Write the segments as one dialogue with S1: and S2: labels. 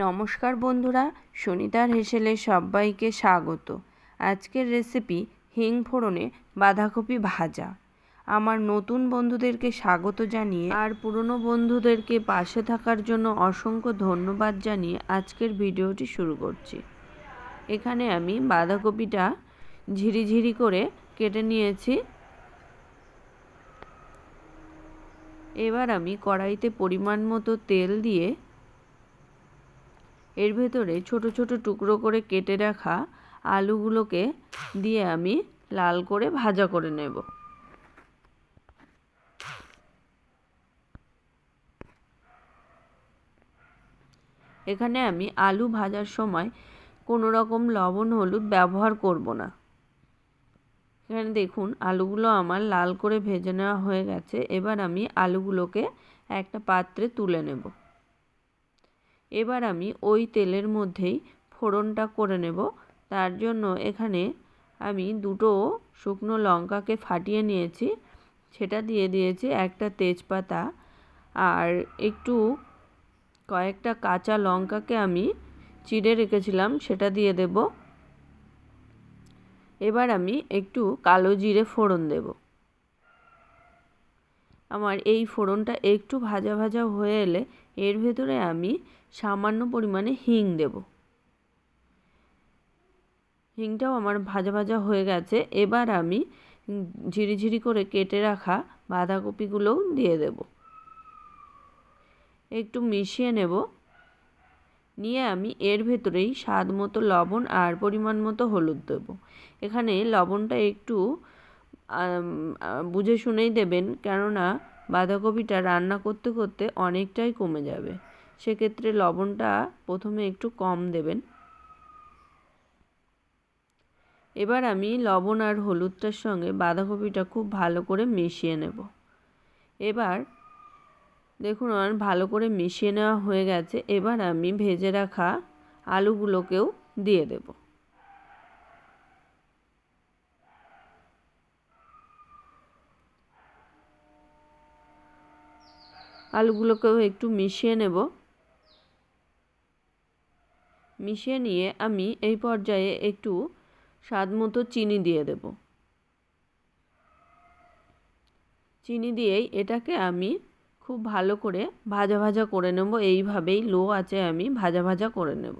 S1: নমস্কার বন্ধুরা, সুনিতার হেসেলে সবাইকে স্বাগত। আজকের রেসিপি হিং ফোড়নে বাঁধাকপি ভাজা। আমার নতুন বন্ধুদেরকে স্বাগত জানিয়ে আর পুরনো বন্ধুদেরকে পাশে থাকার জন্য অসংখ্য ধন্যবাদ জানিয়ে আজকের ভিডিওটি শুরু করছি। এখানে আমি বাঁধাকপিটা ঝিরিঝিরি করে কেটে নিয়েছি। এবার আমি কড়াইতে পরিমাণ মতো তেল দিয়ে এর ভেতরে ছোট ছোট টুকরো করে কেটে রাখা আলুগুলোকে দিয়ে আমি লাল করে ভাজা করে নেব। এখানে আমি আলু ভাজার সময় কোনো রকম লবণ হলুদ ব্যবহার করব না। এখানে দেখুন আলুগুলো আমার লাল করে ভেজে নেওয়া হয়ে গেছে। এবার আমি আলুগুলোকে একটা পাত্রে তুলে নেব। এবার আমি ওই তেলের মধ্যেই ফোড়নটা করে নেব। তার জন্য এখানে আমি দুটো শুকনো লঙ্কাকে ফাটিয়ে নিয়েছি। সেটা দিয়ে দিয়েছি একটা তেজপাতা আর একটু কয়েকটা কাঁচা লঙ্কাকে আমি চিড়ে রেখেছিলাম, সেটা দিয়ে দেব। এবার আমি একটু কালো জিরে ফোড়ন দেব। আমার এই ফোড়নটা একটু ভাজা ভাজা হয়ে এলে এর ভেতরে আমি সামান্য পরিমাণে হিং দেব। হিংটাও আমার ভাজা ভাজা হয়ে গেছে। এবার আমি ঝিরিঝিরি করে কেটে রাখা বাঁধাকপিগুলোও দিয়ে দেব। একটু মিশিয়ে নেব। নিয়ে আমি এর ভেতরেই স্বাদ মতো লবণ আর পরিমাণ মতো হলুদ দেব। এখানে লবণটা একটু বুঝে শুনেই দেবেন। কেননা বাঁধাকপিটা রান্না করতে করতে অনেকটাই কমে যাবে। সেক্ষেত্রে লবণটা প্রথমে একটু কম দেবেন। এবার আমি লবণ আর হলুদটার সঙ্গে বাঁধাকপিটা খুব ভালো করে মিশিয়ে নেব। এবার দেখুন আমার ভালো করে মিশিয়ে নেওয়া হয়ে গেছে। এবার আমি ভেজে রাখা আলুগুলোকেও দিয়ে দেব। আলুগুলোকেও একটু মিশিয়ে নেব। মিশিয়ে নিয়ে আমি এই পর্যায়ে একটু স্বাদ মতো চিনি দিয়ে দেব। চিনি দিয়েই এটাকে আমি খুব ভালো করে ভাজা ভাজা করে নেব। এইভাবেই লো আছে আমি ভাজা ভাজা করে নেব।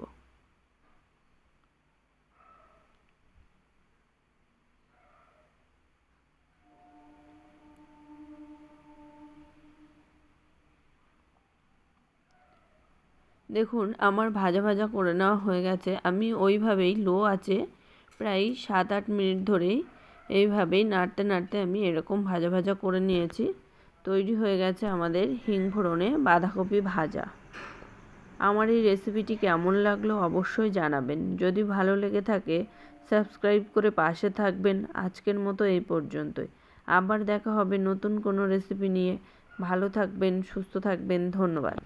S1: দেখুন, আমার ভাজা ভাজা করে নেওয়া হয়ে গেছে। আমি ওইভাবেই লো আছে প্রায় সাত আট মিনিট ধরেই এইভাবেই নাড়তে নাড়তে আমি এরকম ভাজা ভাজা করে নিয়েছি। তৈরি হয়ে গেছে আমাদের হিং ফোড়নে বাঁধাকপি ভাজা। আমার এই রেসিপিটি কেমন লাগল অবশ্যই জানাবেন। যদি ভালো লেগে থাকে, সাবস্ক্রাইব করে পাশে থাকবেন। আজকের মতো এই পর্যন্তই। আবার দেখা হবে নতুন কোনো রেসিপি নিয়ে। ভালো থাকবেন, সুস্থ থাকবেন। ধন্যবাদ।